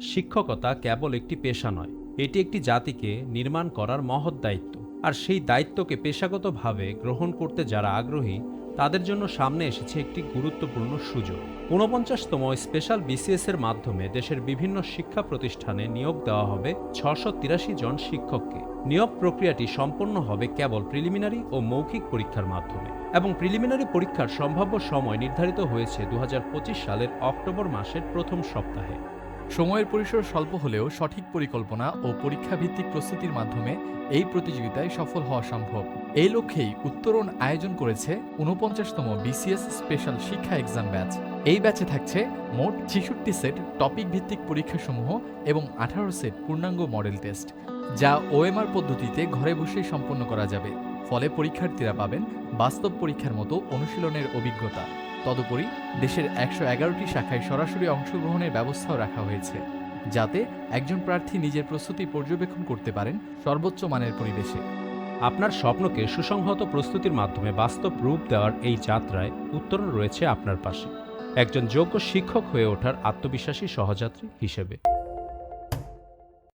শিক্ষকতা কেবল একটি পেশা নয়, এটি একটি জাতিকে নির্মাণ করার মহৎ দায়িত্ব। আর সেই দায়িত্বকে পেশাগতভাবে গ্রহণ করতে যারা আগ্রহী, তাদের জন্য সামনে এসেছে একটি গুরুত্বপূর্ণ সুযোগ। ঊনপঞ্চাশতম স্পেশাল বিসিএস এর মাধ্যমে দেশের বিভিন্ন শিক্ষা প্রতিষ্ঠানে নিয়োগ দেওয়া হবে ছশো তিরাশি জন শিক্ষককে। নিয়োগ প্রক্রিয়াটি সম্পন্ন হবে কেবল প্রিলিমিনারি ও মৌখিক পরীক্ষার মাধ্যমে। এবং প্রিলিমিনারি পরীক্ষার সম্ভাব্য সময় নির্ধারিত হয়েছে দু হাজার পঁচিশ সালের অক্টোবর মাসের প্রথম সপ্তাহে। সময়ের পরিসর স্বল্প হলেও সঠিক পরিকল্পনা ও পরীক্ষা ভিত্তিক প্রস্তুতির মাধ্যমে এই প্রতিযোগিতায় সফল হওয়া সম্ভব। এই লক্ষ্যেই উত্তরণ আয়োজন করেছে ঊনপঞ্চাশতম বিসিএস স্পেশাল শিক্ষা এক্সাম ব্যাচ। এই ব্যাচে থাকছে মোট ছেষট্টি সেট টপিক ভিত্তিক পরীক্ষাসমূহ এবং আঠারো সেট পূর্ণাঙ্গ মডেল টেস্ট, যা ওএমআর পদ্ধতিতে ঘরে বসেই সম্পন্ন করা যাবে। ফলে পরীক্ষার্থীরা পাবেন বাস্তব পরীক্ষার মতো অনুশীলনের অভিজ্ঞতা। তদুপরি দেশের একশো এগারোটি শাখায় সরাসরি অংশগ্রহণের ব্যবস্থাও রাখা হয়েছে, যাতে একজন প্রার্থী নিজের প্রস্তুতি পর্যবেক্ষণ করতে পারেন সর্বোচ্চ মানের পরিবেশে। আপনার স্বপ্নকে সুসংহত প্রস্তুতির মাধ্যমে বাস্তব রূপ দেওয়ার এই যাত্রায় উত্তরণ রয়েছে আপনার পাশে। একজন যোগ্য শিক্ষক হয়ে ওঠার আত্মবিশ্বাসী সহযাত্রী হিসেবে।